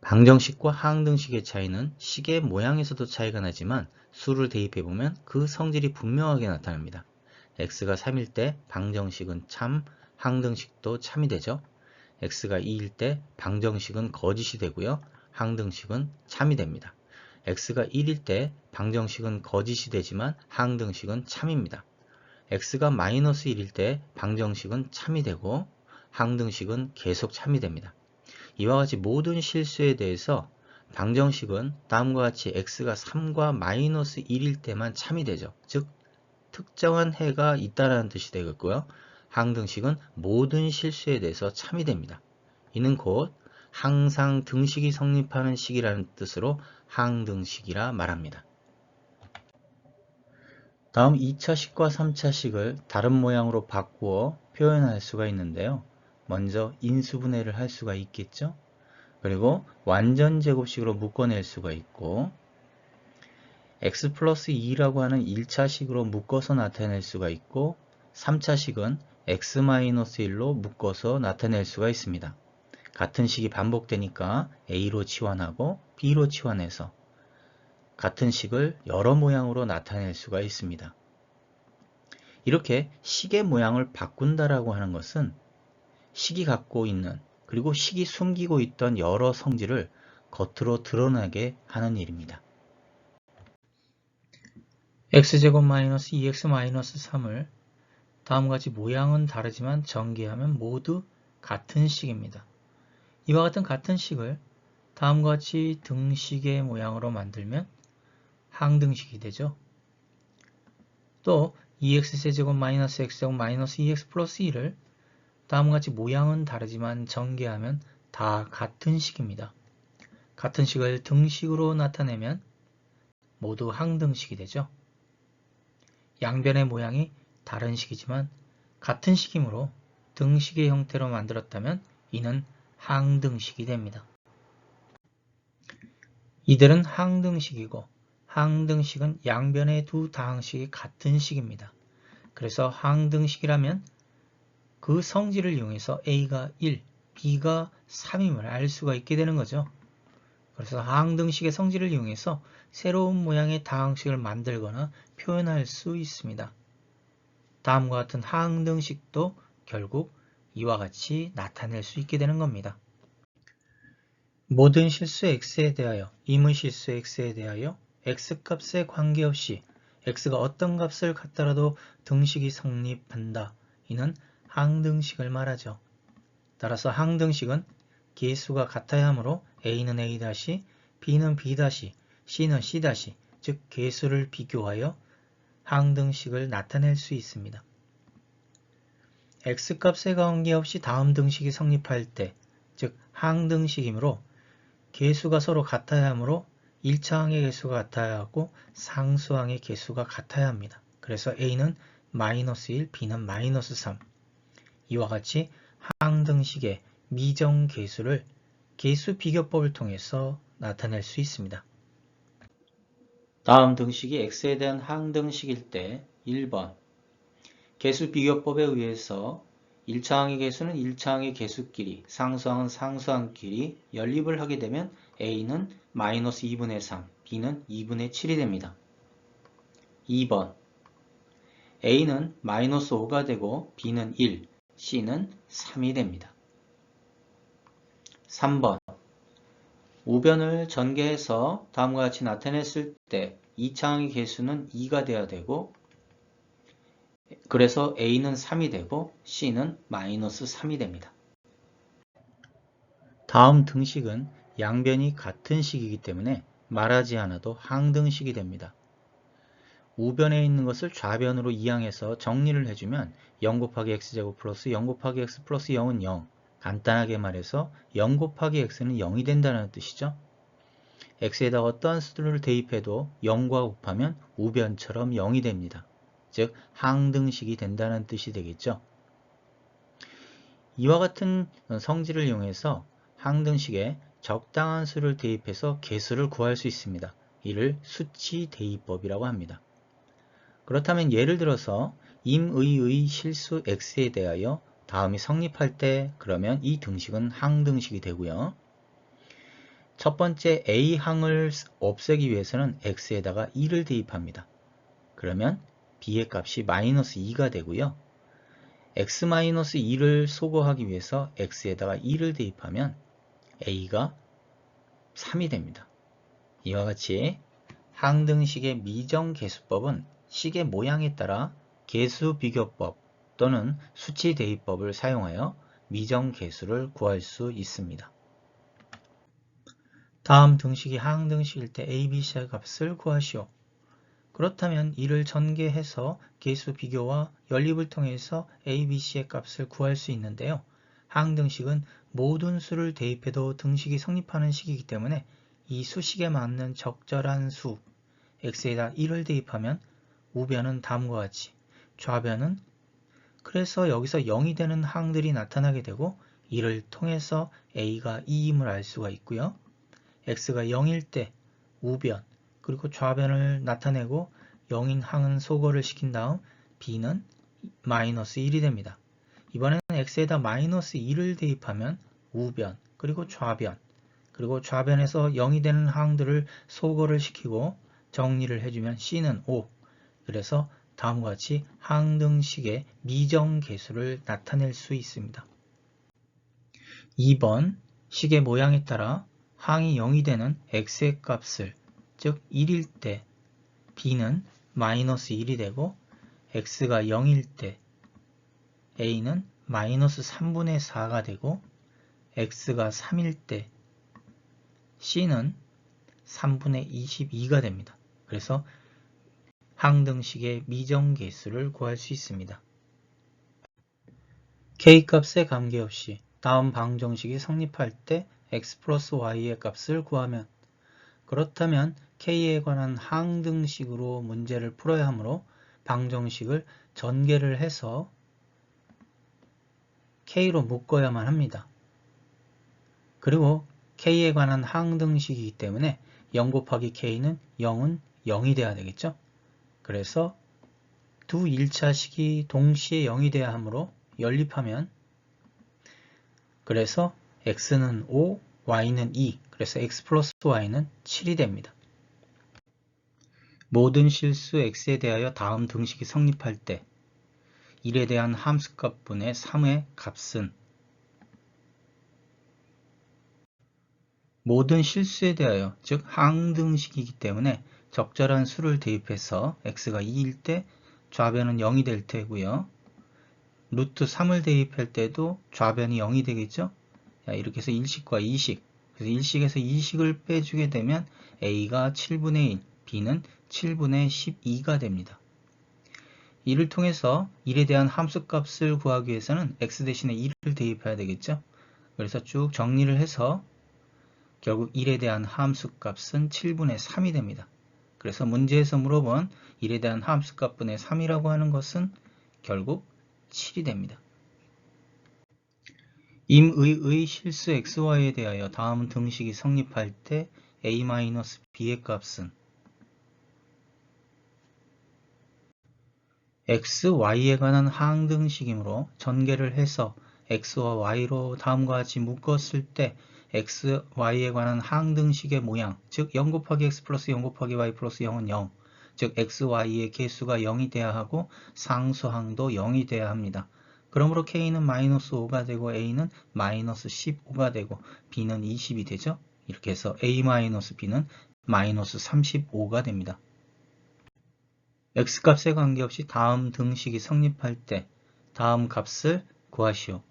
방정식과 하항등식의 차이는 식의 모양에서도 차이가 나지만 수를 대입해보면 그 성질이 분명하게 나타납니다. x가 3일 때 방정식은 참, 항등식도 참이 되죠. x가 2일 때 방정식은 거짓이 되고요. 항등식은 참이 됩니다. x가 1일 때 방정식은 거짓이 되지만 항등식은 참입니다. x가 마이너스 1일 때 방정식은 참이 되고 항등식은 계속 참이 됩니다. 이와 같이 모든 실수에 대해서 방정식은 다음과 같이 x가 3과 마이너스 1일 때만 참이 되죠. 즉 특정한 해가 있다는 뜻이 되겠고요. 항등식은 모든 실수에 대해서 참이 됩니다. 이는 곧 항상 등식이 성립하는 식이라는 뜻으로 항등식이라 말합니다. 다음 2차식과 3차식을 다른 모양으로 바꾸어 표현할 수가 있는데요. 먼저 인수분해를 할 수가 있겠죠. 그리고 완전 제곱식으로 묶어낼 수가 있고 x 플러스 2라고 하는 1차식으로 묶어서 나타낼 수가 있고 3차식은 x-1로 묶어서 나타낼 수가 있습니다. 같은 식이 반복되니까 A로 치환하고 B로 치환해서 같은 식을 여러 모양으로 나타낼 수가 있습니다. 이렇게 식의 모양을 바꾼다라고 하는 것은 식이 갖고 있는 그리고 식이 숨기고 있던 여러 성질을 겉으로 드러나게 하는 일입니다. x제곱 마이너스 2x 마이너스 3을 다음과 같이 모양은 다르지만 전개하면 모두 같은 식입니다. 이와 같은 같은 식을 다음과 같이 등식의 모양으로 만들면 항등식이 되죠. 또 2x세제곱 마이너스 x제곱 마이너스 2x 플러스 1을 다음과 같이 모양은 다르지만 전개하면 다 같은 식입니다. 같은 식을 등식으로 나타내면 모두 항등식이 되죠. 양변의 모양이 다른 식이지만 같은 식이므로 등식의 형태로 만들었다면 이는 항등식이 됩니다. 이들은 항등식이고 항등식은 양변의 두 다항식이 같은 식입니다. 그래서 항등식이라면 그 성질을 이용해서 A가 1, B가 3임을 알 수가 있게 되는 거죠. 그래서 항등식의 성질을 이용해서 새로운 모양의 다항식을 만들거나 표현할 수 있습니다. 다음과 같은 항등식도 결국 이와 같이 나타낼 수 있게 되는 겁니다. 모든 실수 x에 대하여, 임의 실수 x에 대하여 x값에 관계없이 x가 어떤 값을 갖더라도 등식이 성립한다. 이는 항등식을 말하죠. 따라서 항등식은 개수가 같아야 하므로 a는 a-, b는 b-, c는 c-, 즉 개수를 비교하여 항등식을 나타낼 수 있습니다. x값에 관계없이 다음 등식이 성립할 때, 즉 항등식이므로 개수가 서로 같아야 하므로 1차항의 개수가 같아야 하고 상수항의 개수가 같아야 합니다. 그래서 a는 마이너스 1, b는 마이너스 3, 이와 같이 항등식의 미정 계수를 계수 비교법을 통해서 나타낼 수 있습니다. 다음 등식이 x에 대한 항등식일 때 1번 계수 비교법에 의해서 1차 항의 개수는 1차 항의 개수끼리, 상수항은 상수항끼리 연립을 하게 되면 a는 마이너스 2분의 3, b는 2분의 7이 됩니다. 2번 a는 마이너스 5가 되고 b는 1, C는 3이 됩니다. 3번 우변을 전개해서 다음과 같이 나타냈을 때 2차항의 개수는 2가 되어야 되고 그래서 A는 3이 되고 C는 마이너스 3이 됩니다. 다음 등식은 양변이 같은 식이기 때문에 말하지 않아도 항등식이 됩니다. 우변에 있는 것을 좌변으로 이항해서 정리를 해주면 0 곱하기 x제곱 플러스 0 곱하기 x 플러스 0은 0 간단하게 말해서 0 곱하기 x는 0이 된다는 뜻이죠. x에다 어떠한 수를 대입해도 0과 곱하면 우변처럼 0이 됩니다. 즉 항등식이 된다는 뜻이 되겠죠. 이와 같은 성질을 이용해서 항등식에 적당한 수를 대입해서 개수를 구할 수 있습니다. 이를 수치 대입법이라고 합니다. 그렇다면 예를 들어서 임의의 실수 x에 대하여 다음이 성립할 때 그러면 이 등식은 항등식이 되고요. 첫 번째 A항을 없애기 위해서는 X에다가 2를 대입합니다. 그러면 B의 값이 마이너스 2가 되고요. X-2를 소거하기 위해서 X에다가 2를 대입하면 A가 3이 됩니다. 이와 같이 항등식의 미정계수법은 식의 모양에 따라 계수비교법 또는 수치 대입법을 사용하여 미정계수를 구할 수 있습니다. 다음 등식이 항등식일 때 a, b, c의 값을 구하시오. 그렇다면 이를 전개해서 계수 비교와 연립을 통해서 a, b, c의 값을 구할 수 있는데요. 항등식은 모든 수를 대입해도 등식이 성립하는 식이기 때문에 이 수식에 맞는 적절한 수 x에다 1을 대입하면 우변은 다음과 같이 좌변은 그래서 여기서 0이 되는 항들이 나타나게 되고 이를 통해서 a가 2임을 알 수가 있고요. x가 0일 때 우변 그리고 좌변을 나타내고 0인 항은 소거를 시킨 다음 b는 마이너스 1이 됩니다. 이번에는 x에다 마이너스 1을 대입하면 우변 그리고 좌변 그리고 좌변에서 0이 되는 항들을 소거를 시키고 정리를 해주면 c는 5 그래서 다음과 같이 항등식의 미정계수를 나타낼 수 있습니다. 2번 식의 모양에 따라 항이 0이 되는 x의 값을 즉 1일 때 b는 마이너스 1이 되고 x가 0일 때 a는 마이너스 3분의 4가 되고 x가 3일 때 c는 3분의 22가 됩니다. 그래서 항등식의 미정계수를 구할 수 있습니다. k값에 관계없이 다음 방정식이 성립할 때 x 플러스 y의 값을 구하면 그렇다면 k에 관한 항등식으로 문제를 풀어야 하므로 방정식을 전개를 해서 k로 묶어야만 합니다. 그리고 k에 관한 항등식이기 때문에 0 곱하기 k는 0은 0이 돼야 되겠죠. 그래서 두 1차식이 동시에 0이 돼야 하므로 연립하면 그래서 x는 5, y는 2, 그래서 x 플러스 y는 7이 됩니다. 모든 실수 x에 대하여 다음 등식이 성립할 때 1에 대한 함수값분의 3의 값은 모든 실수에 대하여 즉 항등식이기 때문에 적절한 수를 대입해서 x가 2일 때 좌변은 0이 될 테고요. 루트 3을 대입할 때도 좌변이 0이 되겠죠. 이렇게 해서 1식과 2식 그래서 1식에서 2식을 빼주게 되면 a가 7분의 1, b는 7분의 12가 됩니다. 이를 통해서 1에 대한 함수값을 구하기 위해서는 x 대신에 1을 대입해야 되겠죠. 그래서 쭉 정리를 해서 결국 1에 대한 함수값은 7분의 3이 됩니다. 그래서 문제에서 물어본 1에 대한 함수값분의 3이라고 하는 것은 결국 7이 됩니다. 임의의 실수 xy에 대하여 다음 등식이 성립할 때 a-b의 값은 x, y에 관한 항등식이므로 전개를 해서 x와 y로 다음과 같이 묶었을 때 x, y에 관한 항등식의 모양, 즉 0 곱하기 x 플러스 0 곱하기 y 플러스 0은 0, 즉 x, y의 개수가 0이 돼야 하고 상수항도 0이 돼야 합니다. 그러므로 K는 마이너스 5가 되고 A는 마이너스 15가 되고 B는 20이 되죠. 이렇게 해서 A 마이너스 B는 마이너스 35가 됩니다. X값에 관계없이 다음 등식이 성립할 때 다음 값을 구하시오.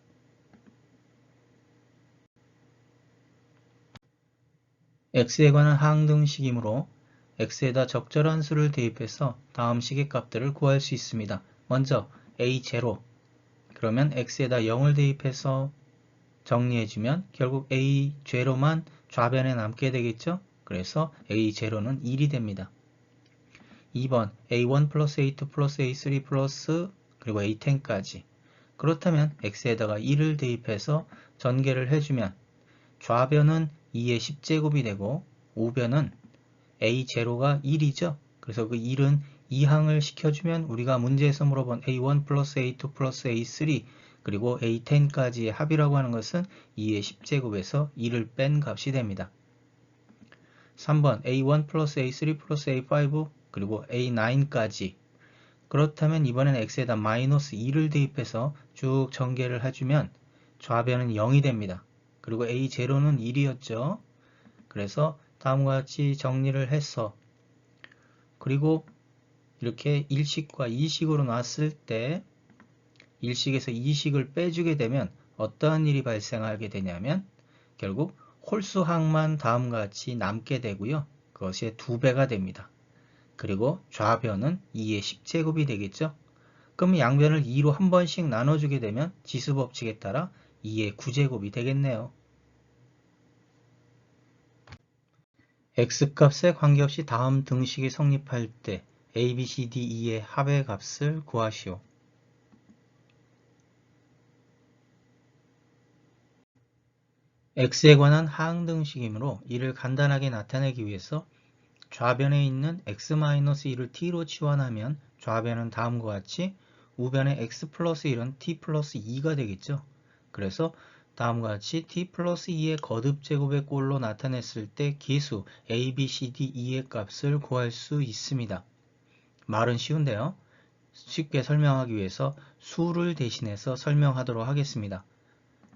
X에 관한 항등식이므로 X에다 적절한 수를 대입해서 다음 식의 값들을 구할 수 있습니다. 먼저 A0 그러면 x에다 0을 대입해서 정리해주면 결국 a 제로만 좌변에 남게 되겠죠? 그래서 a 제로는 1이 됩니다. 2번 a1 플러스 a2 플러스 a3 플러스 그리고 a10까지 그렇다면 x에다가 1을 대입해서 전개를 해주면 좌변은 2의 10제곱이 되고 우변은 a0가 1이죠. 그래서 그 1은 2항을 시켜주면 우리가 문제에서 물어본 A1 플러스 A2 플러스 A3 그리고 A10까지의 합이라고 하는 것은 2의 10제곱에서 2를 뺀 값이 됩니다. 3번 A1 플러스 A3 플러스 A5 그리고 A9까지 그렇다면 이번엔 x에다 마이너스 2를 대입해서 쭉 전개를 해주면 좌변은 0이 됩니다. 그리고 A0는 1이었죠. 그래서 다음과 같이 정리를 해서 그리고 이렇게 1식과 2식으로 놨을 때 1식에서 2식을 빼주게 되면 어떠한 일이 발생하게 되냐면 결국 홀수항만 다음과 같이 남게 되고요. 그것이 두 배가 됩니다. 그리고 좌변은 2의 10제곱이 되겠죠. 그럼 양변을 2로 한 번씩 나눠주게 되면 지수법칙에 따라 2의 9제곱이 되겠네요. X값에 관계없이 다음 등식이 성립할 때 a, b, c, d, e의 합의 값을 구하시오. x에 관한 하항 등식이므로 이를 간단하게 나타내기 위해서 좌변에 있는 x-1을 t로 치환하면 좌변은 다음과 같이 우변의 x 플러스 1은 t 플러스 2가 되겠죠. 그래서 다음과 같이 t 플러스 2의 거듭 제곱의 꼴로 나타냈을 때 기수 a, b, c, d, e의 값을 구할 수 있습니다. 말은 쉬운데요. 쉽게 설명하기 위해서 수를 대신해서 설명하도록 하겠습니다.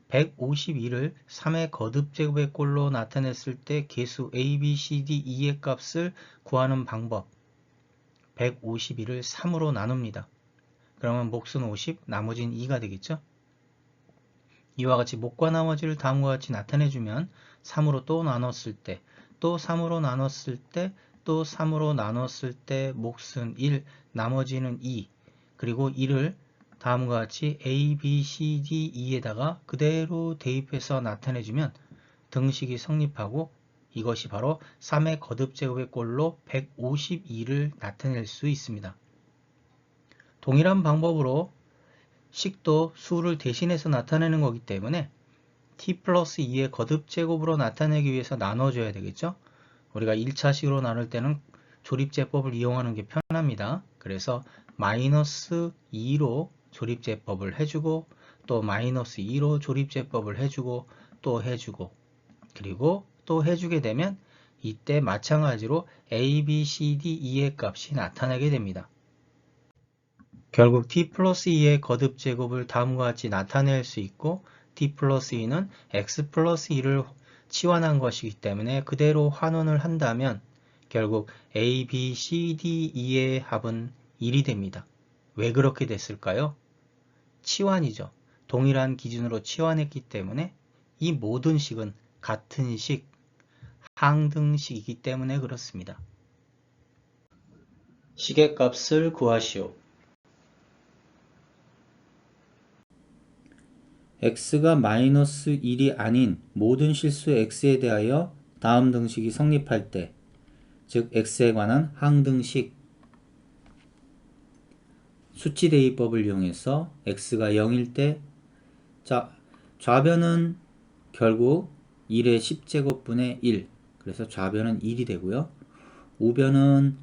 152를 3의 거듭 제곱의 꼴로 나타냈을 때 개수 a, b, c, d, e의 값을 구하는 방법 152를 3으로 나눕니다. 그러면 몫은 50, 나머지는 2가 되겠죠? 이와 같이 목과 나머지를 다음과 같이 나타내주면 3으로 또 나눴을 때, 또 3으로 나눴을 때, 또 3으로 나눴을 때 몫은 1, 나머지는 2, 그리고 1을 다음과 같이 A, B, C, D, E에다가 그대로 대입해서 나타내주면 등식이 성립하고 이것이 바로 3의 거듭제곱의 꼴로 152를 나타낼 수 있습니다. 동일한 방법으로 식도 수를 대신해서 나타내는 거기 때문에 t 플러스 2의 거듭 제곱으로 나타내기 위해서 나눠줘야 되겠죠. 우리가 1차식으로 나눌 때는 조립제법을 이용하는 게 편합니다. 그래서 마이너스 2로 조립제법을 해주고 또 마이너스 2로 조립제법을 해주고 또 해주고 그리고 또 해주게 되면 이때 마찬가지로 a, b, c, d, e의 값이 나타나게 됩니다. 결국 t 플러스 2의 거듭 제곱을 다음과 같이 나타낼 수 있고 t 플러스 2는 x 플러스 2를 치환한 것이기 때문에 그대로 환원을 한다면 결국 a, b, c, d, e의 합은 1이 됩니다. 왜 그렇게 됐을까요? 치환이죠. 동일한 기준으로 치환했기 때문에 이 모든 식은 같은 식, 항등식이기 때문에 그렇습니다. 식의 값을 구하시오. X가 마이너스 1이 아닌 모든 실수 x에 대하여 다음 등식이 성립할 때, 즉 x에 관한 항등식 수치 대입법을 이용해서 x가 0일 때 자, 좌변은 결국 1의 10제곱분의 1 그래서 좌변은 1이 되고요. 우변은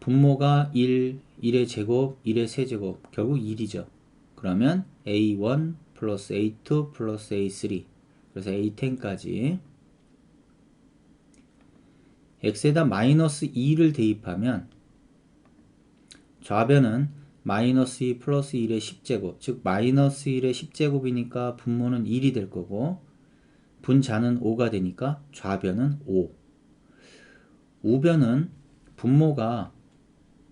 분모가 1, 1의 제곱, 1의 세제곱 결국 1이죠. 그러면 a1 플러스 a2 플러스 a3 그래서 a10까지. X에다 마이너스 2를 대입하면 좌변은 마이너스 2 플러스 1의 10제곱 즉 마이너스 1의 10제곱이니까 분모는 1이 될 거고 분자는 5가 되니까 좌변은 5 우변은 분모가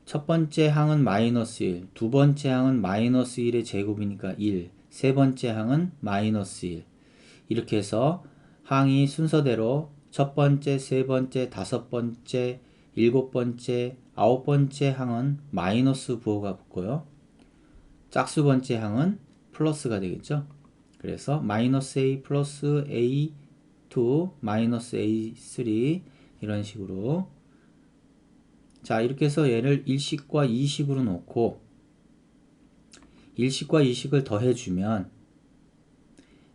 첫 번째 항은 마이너스 1, 두 번째 항은 마이너스 1의 제곱이니까 1, 세 번째 항은 마이너스 1 이렇게 해서 항이 순서대로 첫 번째, 세 번째, 다섯 번째, 일곱 번째, 아홉 번째 항은 마이너스 부호가 붙고요. 짝수 번째 항은 플러스가 되겠죠. 그래서 마이너스 a 플러스 a2 마이너스 a3 이런 식으로 자 이렇게 해서 얘를 1식과 2식으로 놓고 1식과 2식을 더해주면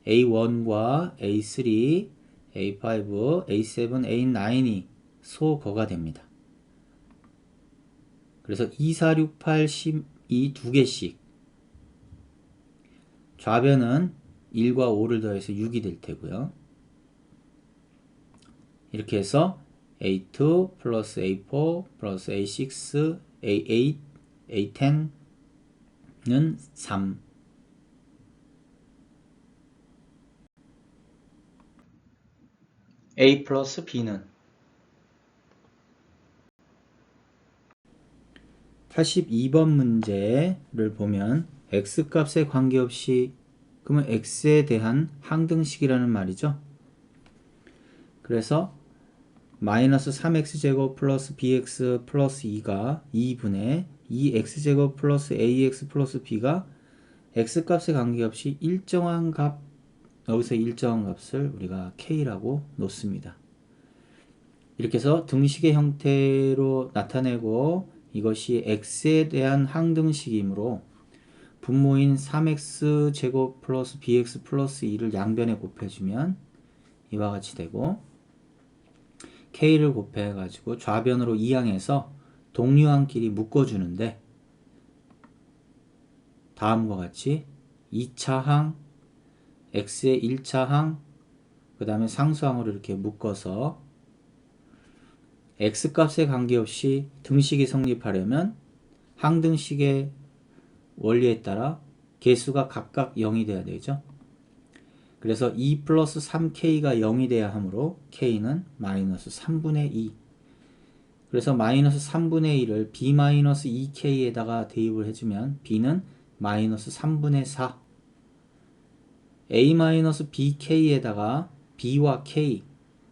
A1과 A3, A5, A7, A9이 소거가 됩니다. 그래서 2, 4, 6, 8, 10, 이두 개씩 좌변은 1과 5를 더해서 6이 될 테고요. 이렇게 해서 A2 플러스 A4 플러스 A6 A8 A10 는 3 A 플러스 B는 82번 문제를 보면 x 값에 관계없이 그러면 x에 대한 항등식이라는 말이죠. 그래서 마이너스 3x제곱 플러스 bx 플러스 2가 2분의 2x제곱 플러스 ax 플러스 b가 x값에 관계없이 일정한 값 여기서 일정한 값을 우리가 k라고 놓습니다. 이렇게 해서 등식의 형태로 나타내고 이것이 x에 대한 항등식이므로 분모인 3x 제곱 플러스 bx 플러스 2를 양변에 곱해주면 이와 같이 되고 k를 곱해 가지고 좌변으로 이항해서 동류항끼리 묶어주는데 다음과 같이 2차 항 x의 1차 항 그 다음에 상수항으로 이렇게 묶어서 x값에 관계없이 등식이 성립하려면 항등식의 원리에 따라 개수가 각각 0이 돼야 되죠. 그래서 2 플러스 3k가 0이 돼야 하므로 k는 마이너스 3분의 2 그래서 마이너스 3분의 1을 b 마이너스 2k에다가 대입을 해주면 b는 마이너스 3분의 4 a 마이너스 bk에다가 b와 k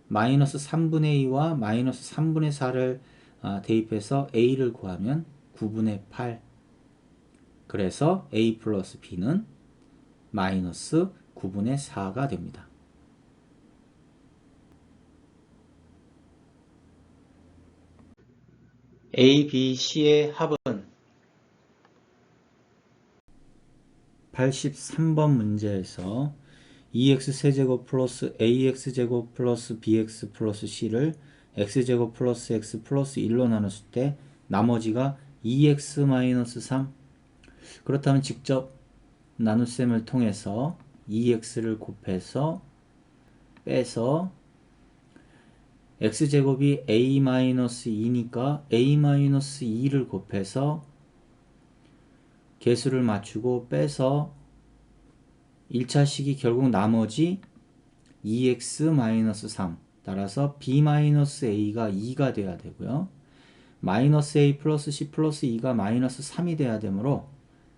마이너스 3분의 2와 마이너스 3분의 4를 아, 대입해서 a를 구하면 9분의 8 그래서 a 플러스 b는 마이너스 9분의 4가 됩니다. A, B, C의 합은 83번 문제에서 2x 세제곱 플러스 ax 제곱 플러스 bx 플러스 c를 x 제곱 플러스 x 플러스 1로 나눴을 때 나머지가 2x 마이너스 3 그렇다면 직접 나눗셈을 통해서 2x를 곱해서 빼서 x제곱이 a-2니까 a-2를 곱해서 개수를 맞추고 빼서 1차식이 결국 나머지 2x-3 따라서 b-a가 2가 돼야 되고요. 마이너스 a 플러스 c 플러스 2가 마이너스 3이 돼야 되므로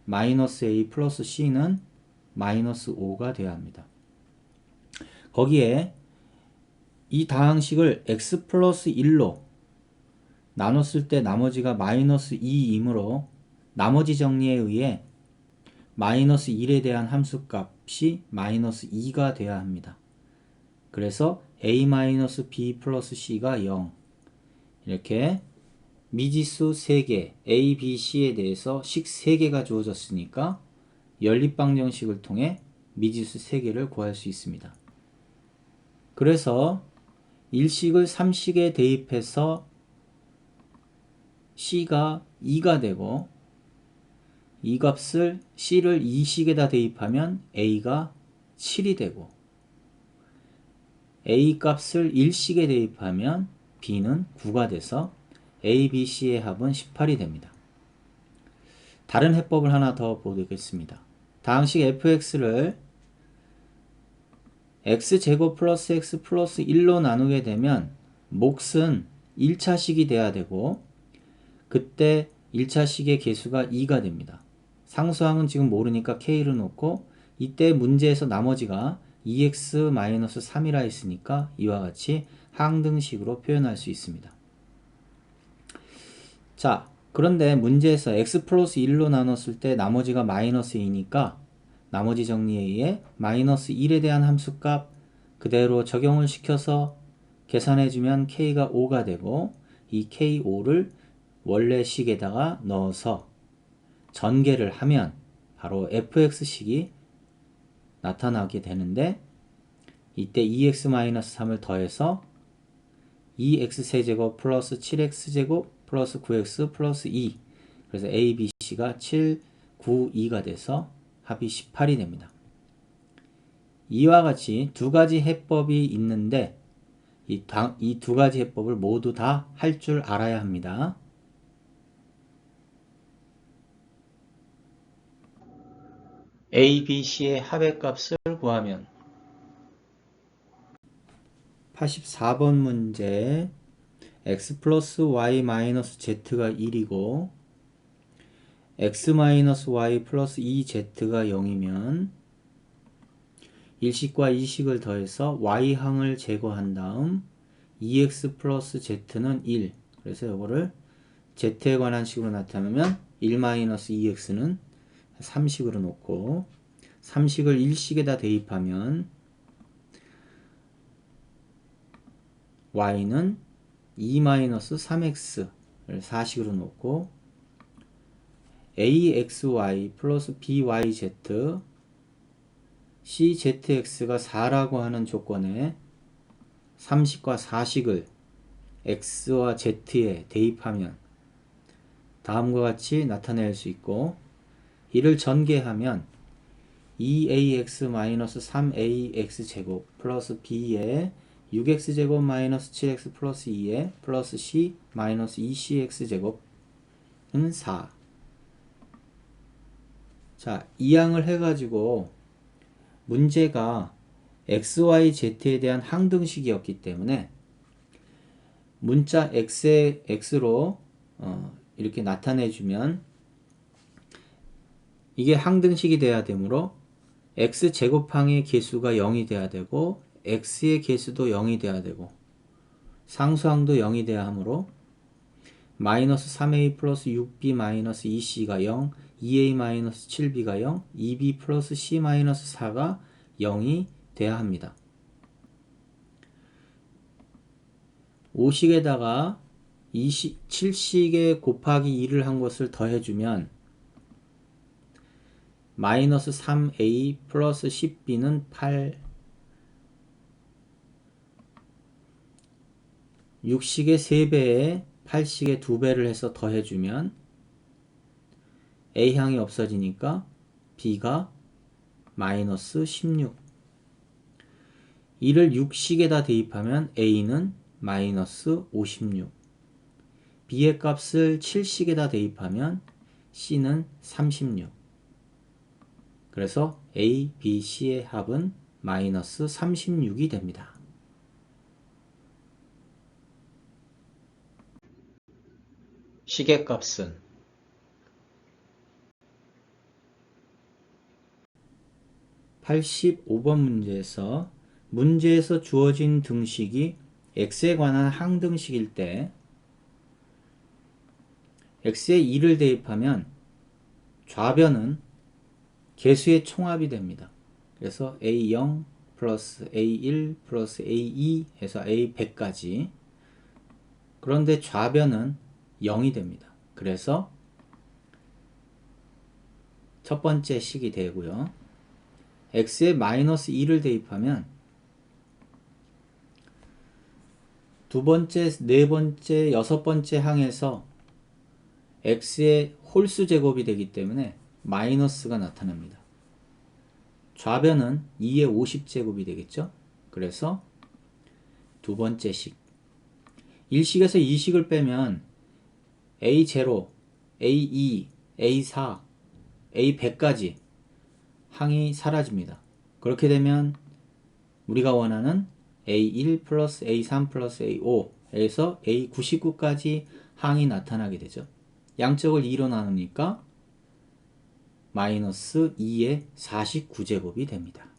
마이너스 a 플러스 c는 마이너스 5가 돼야 합니다. 거기에 이 다항식을 x 플러스 1로 나눴을 때 나머지가 마이너스 2이므로 나머지 정리에 의해 마이너스 1에 대한 함수값이 마이너스 2가 돼야 합니다. 그래서 a 마이너스 b 플러스 c가 0 이렇게 미지수 3개 a, b, c에 대해서 식 3개가 주어졌으니까 연립방정식을 통해 미지수 3개를 구할 수 있습니다. 그래서 1식을 3식에 대입해서 c가 2가 되고 이 값을 c를 2식에다 대입하면 a가 7이 되고 a 값을 1식에 대입하면 b는 9가 돼서 a, b, c의 합은 18이 됩니다. 다른 해법을 하나 더 보겠습니다. 다항식 fx를 x제곱 플러스 x 플러스 1로 나누게 되면 몫은 1차식이 돼야 되고 그때 1차식의 개수가 2가 됩니다. 상수항은 지금 모르니까 k를 놓고 이때 문제에서 나머지가 2x-3이라 했으니까 이와 같이 항등식으로 표현할 수 있습니다. 자, 그런데 문제에서 x 플러스 1로 나눴을 때 나머지가 마이너스 2니까 나머지 정리에 의해 마이너스 1에 대한 함수값 그대로 적용을 시켜서 계산해주면 k가 5가 되고 이 k5를 원래 식에다가 넣어서 전개를 하면 바로 fx식이 나타나게 되는데 이때 2x-3을 더해서 2x세제곱 플러스 7x제곱 플러스 9x 플러스 2 그래서 a, b, c가 7, 9, 2가 돼서 합이 18이 됩니다. 이와 같이 두 가지 해법이 있는데 이 두 가지 해법을 모두 다 할 줄 알아야 합니다. A, B, C의 합의 값을 구하면 84번 문제 x 플러스 y 마이너스 z가 1이고 x 마이너스 y 플러스 2z가 0이면 일식과 이식을 더해서 y항을 제거한 다음 2x 플러스 z는 1 그래서 이거를 z에 관한 식으로 나타내면 1 마이너스 2x는 3식으로 놓고 3식을 1식에다 대입하면 y는 2-3x를 4식으로 놓고 axy 플러스 byz czx가 4라고 하는 조건에 3식과 4식을 x와 z에 대입하면 다음과 같이 나타낼 수 있고 이를 전개하면 2ax-3ax 제곱 플러스 b에 6x제곱 마이너스 7x 플러스 2에 플러스 c 마이너스 2cx 제곱은 4. 자, 이 양을 해가지고 문제가 x, y, z에 대한 항등식이었기 때문에 문자 x의 x로 어, 이렇게 나타내주면 이게 항등식이 돼야 되므로 x 제곱항의 개수가 0이 돼야 되고 x의 개수도 0이 돼야 되고 상수항도 0이 돼야 하므로 마이너스 3a 플러스 6b 마이너스 2c가 0, 2a 마이너스 7b가 0, 2b 플러스 c 마이너스 4가 0이 돼야 합니다. 5식에다가 20, 7식에 곱하기 2를 한 것을 더해주면 마이너스 3a 플러스 10b는 8 6식의 3배에 8식의 2배를 해서 더해주면 A항이 없어지니까 B가 마이너스 16 이를 6식에다 대입하면 A는 마이너스 56 B의 값을 7식에다 대입하면 C는 36 그래서 A, B, C의 합은 마이너스 36이 됩니다. 시계값은 85번 문제에서 문제에서 주어진 등식이 x에 관한 항등식일 때 x에 2를 대입하면 좌변은 개수의 총합이 됩니다. 그래서 a0 플러스 a1 플러스 a2 해서 a100까지 그런데 좌변은 0이 됩니다. 그래서 첫 번째 식이 되고요. X에 마이너스 2를 대입하면 두 번째, 네 번째, 여섯 번째 항에서 x의 홀수 제곱이 되기 때문에 마이너스가 나타납니다. 좌변은 2의 50제곱이 되겠죠? 그래서 두 번째 식. 1식에서 2식을 빼면 A0, A2, A4, A100까지 항이 사라집니다. 그렇게 되면 우리가 원하는 A1 플러스 A3 플러스 A5에서 A99까지 항이 나타나게 되죠. 양쪽을 2로 나누니까 마이너스 2의 49제곱이 됩니다.